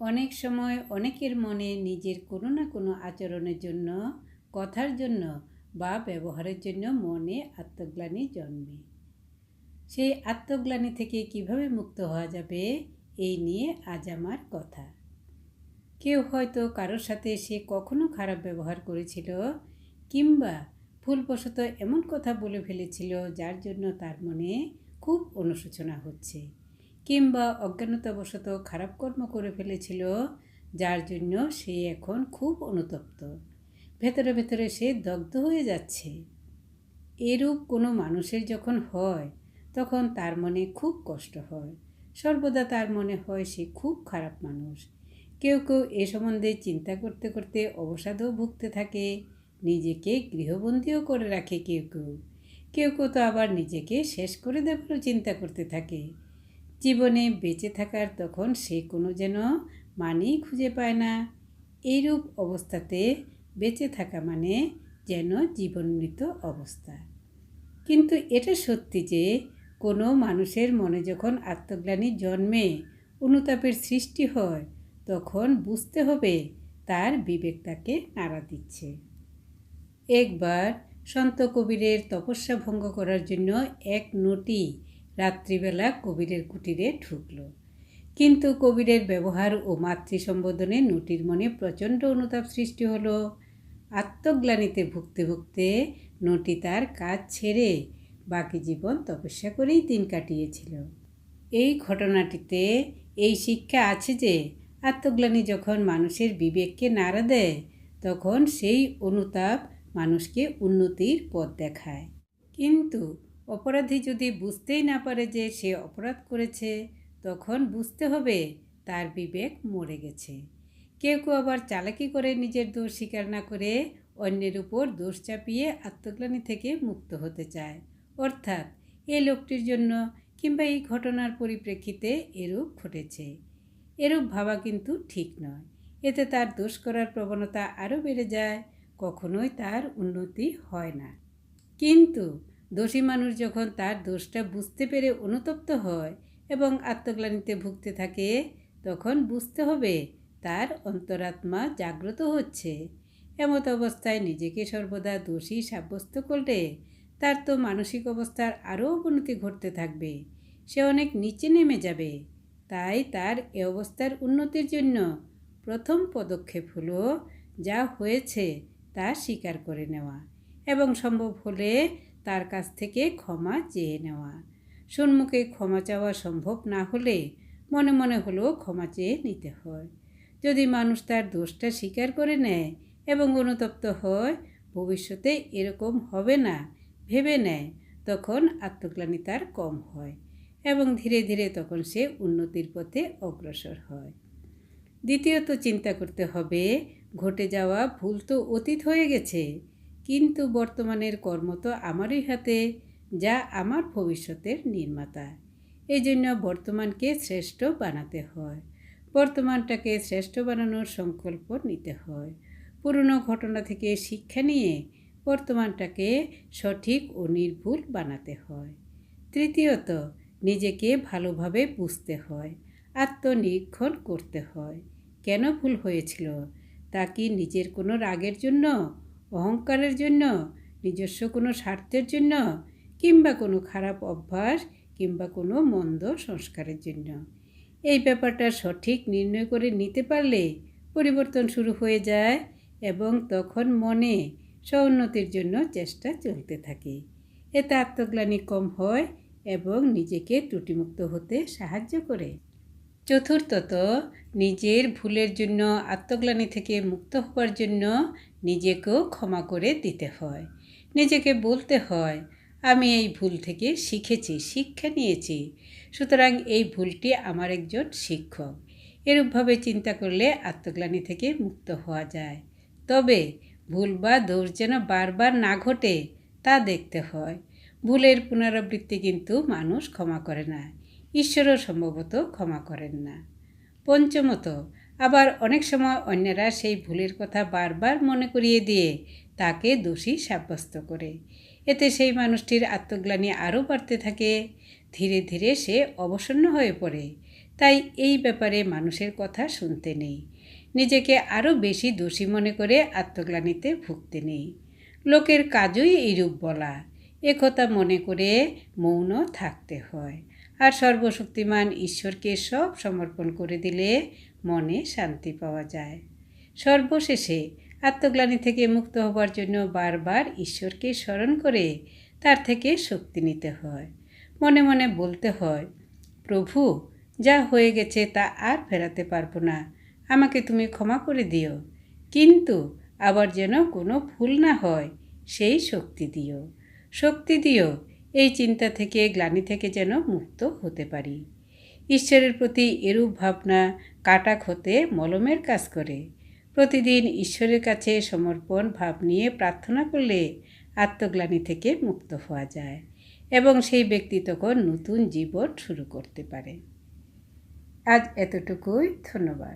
অনেক সময় অনেকের মনে নিজের কোনো না কোনো আচরণের জন্য, কথার জন্য বা ব্যবহারের জন্য মনে আত্মগ্লানি জন্মে। সেই আত্মগ্লানি থেকে কীভাবে মুক্ত হওয়া যাবে, এই নিয়ে আজ আমার কথা। কেউ হয়তো কারোর সাথে সে কখনো খারাপ ব্যবহার করেছিল কিংবা ভুলবশত এমন কথা বলে ফেলেছিল যার জন্য তার মনে খুব অনুশোচনা হচ্ছে। কিংবা অজ্ঞানতাবশত খারাপ কর্ম করে ফেলেছিল, যার জন্য সে এখন খুব অনুতপ্ত। ভেতরে ভেতরে সে দগ্ধ হয়ে যাচ্ছে। এরূপ কোনো মানুষের যখন হয়, তখন তার মনে খুব কষ্ট হয়। সর্বদা তার মনে হয় সে খুব খারাপ মানুষ। কেউ কেউ এ সম্বন্ধে চিন্তা করতে করতে অবসাদও ভুগতে থাকে, নিজেকে গৃহবন্দীও করে রাখে কেউ কেউ। কেউ কেউ তো আবার নিজেকে শেষ করে দেবারও চিন্তা করতে থাকে। জীবনে বেঁচে থাকার তখন সে কোনো যেন মানেই খুঁজে পায় না। এইরূপ অবস্থাতে বেঁচে থাকা মানে যেন জীবনমৃত অবস্থা। কিন্তু এটা সত্যি যে, কোনো মানুষের মনে যখন আত্মগ্লানি জন্মে, অনুতাপের সৃষ্টি হয়, তখন বুঝতে হবে তার বিবেক তাকে নাড়া দিচ্ছে। একবার সন্ত কবিরের তপস্যা ভঙ্গ করার জন্য এক নটি রাত্রিবেলা কবিরের কুটিরে ঢুকল। কিন্তু কবিরের ব্যবহার ও মাতৃ সম্বোধনে নটির মনে প্রচণ্ড অনুতাপ সৃষ্টি হলো। আত্মগ্লানিতে ভুগতে ভুগতে নটি তার কাজ ছেড়ে বাকি জীবন তপস্যা করেই দিন কাটিয়েছিল। এই ঘটনাটিতে এই শিক্ষা আছে যে, আত্মগ্লানি যখন মানুষের বিবেককে নাড়া দেয়, তখন সেই অনুতাপ মানুষকে উন্নতির পথ দেখায়। কিন্তু অপরাধী যদি বুঝতেই না পারে যে সে অপরাধ করেছে, তখন বুঝতে হবে তার বিবেক মরে গেছে। কেউ কেউ আবার চালাকি করে নিজের দোষ স্বীকার না করে অন্যের উপর দোষ চাপিয়ে আত্মগ্লানি থেকে মুক্ত হতে চায়। অর্থাৎ এ লোকটির জন্য কিংবা এই ঘটনার পরিপ্রেক্ষিতে এরূপ ঘটেছে। এরূপ ভাবা কিন্তু ঠিক নয়। এতে তার দোষ করার প্রবণতা আরও বেড়ে যায়, কখনোই তার উন্নতি হয় না। কিন্তু দোষী মানুষ যখন তার দোষটা বুঝতে পেরে অনুতপ্ত হয় এবং আত্মগ্লানিতে ভুগতে থাকে, তখন বুঝতে হবে তার অন্তরাত্মা জাগ্রত হচ্ছে। এমত অবস্থায় নিজেকে সর্বদা দোষী সাব্যস্ত করলে তার তো মানসিক অবস্থার আরও অবনতি ঘটতে থাকবে। সে অনেক নিচে নেমে যাবে। তাই তার এ অবস্থার উন্নতির জন্য প্রথম পদক্ষেপ হলো যা হয়েছে তা স্বীকার করে নেওয়া। এবং সম্ভব হলে তার কাছ থেকে ক্ষমা চেয়ে নেওয়া। সম্মুখে ক্ষমা চাওয়া সম্ভব না হলে মনে মনে হলেও ক্ষমা চেয়ে নিতে হয়। যদি মানুষ তার দোষটা স্বীকার করে নেয় এবং অনুতপ্ত হয়, ভবিষ্যতে এরকম হবে না, ভেবে নেয়, তখন আত্মগ্লানি তার কম হয় এবং ধীরে ধীরে তখন সে উন্নতির পথে অগ্রসর হয়। দ্বিতীয়ত চিন্তা করতে হবে, ঘটে যাওয়া ভুল তো অতীত হয়ে গেছে কিন্তু বর্তমানের কর্ম তো আমারই হাতে, যা আমার ভবিষ্যতের নির্মাতা। এই জন্য বর্তমানকে শ্রেষ্ঠ বানাতে হয়। বর্তমানটাকে শ্রেষ্ঠ বানানোর সংকল্প নিতে হয়। পুরনো ঘটনা থেকে শিক্ষা নিয়ে বর্তমানটাকে সঠিক ও নির্ভুল বানাতে হয়। তৃতীয়ত, নিজেকে ভালোভাবে বুঝতে হয়, আত্মনিরীক্ষণ করতে হয়। কেন ভুল হয়েছিল? তা কি নিজের কোনো রাগের জন্য? অহংকারের জন্য, নিজস্ব কোনো স্বার্থের জন্য, কিংবা কোনো খারাপ অভ্যাস, কিংবা কোনো মন্দ সংস্কারের জন্য। এই ব্যাপারটা সঠিক নির্ণয় করে নিতে পারলে পরিবর্তন শুরু হয়ে যায় এবং তখন মনে সৌন্নতির জন্য চেষ্টা চলতে থাকে। এতে আত্মগ্লানি কম হয় এবং নিজেকে ত্রুটিমুক্ত হতে সাহায্য করে। চতুর্থত, নিজের ভুলের জন্য আত্মগ্লানি থেকে মুক্ত হওয়ার জন্য নিজেকেও ক্ষমা করে দিতে হয়। নিজেকে বলতে হয়, আমি এই ভুল থেকে শিখেছি, শিক্ষা নিয়েছি। সুতরাং এই ভুলটি আমার একজন শিক্ষক। এরূপভাবে চিন্তা করলে আত্মগ্লানি থেকে মুক্ত হওয়া যায়। তবে ভুল বা দোষ যেন বারবার না ঘটে, তা দেখতে হয়। ভুলের পুনরাবৃত্তি কিন্তু মানুষ ক্ষমা করে না। ঈশ্বরও সম্ভবত ক্ষমা করেন না। পঞ্চমত, আবার অনেক সময় অন্যরা সেই ভুলের কথা বারবার মনে করিয়ে দিয়ে তাকে দোষী সাব্যস্ত করে। এতে সেই মানুষটির আত্মগ্লানি আরও বাড়তে থাকে, ধীরে ধীরে সে অবসন্ন হয়ে পড়ে। তাই এই ব্যাপারে মানুষের কথা শুনতে নেই। নিজেকে আরও বেশি দোষী মনে করে আত্মগ্লানিতে ভুগতে নেই। লোকের কাজই এইরূপ বলা। একথা মনে করে মৌন থাকতে হয়। আর সর্বশক্তিমান ঈশ্বরকে সব সমর্পণ করে দিলে মনে শান্তি পাওয়া যায়। সর্বশেষে আত্মগ্লানি থেকে মুক্ত হবার জন্য বারবার ঈশ্বরকে স্মরণ করে তার থেকে শক্তি নিতে হয়। মনে মনে বলতে হয়, প্রভু, যা হয়ে গেছে তা আর ফেরাতে পারব না। আমাকে তুমি ক্ষমা করে দিও। কিন্তু আবার যেন কোনো ভুল না হয়, সেই শক্তি দিও। শক্তি দিও এই চিন্তা থেকে, গ্লানি থেকে যেন মুক্ত হতে পারি। ঈশ্বরের প্রতি এরূপ ভাবনা কাটা হতে মলমের কাজ করে। প্রতিদিন ঈশ্বরের কাছে সমর্পণ, ভাব নিয়ে প্রার্থনা করলে আত্মগ্লানি থেকে মুক্ত হওয়া যায় এবং সেই ব্যক্তি তখন নতুন জীবন শুরু করতে পারে। আজ এতটুকুই, ধন্যবাদ।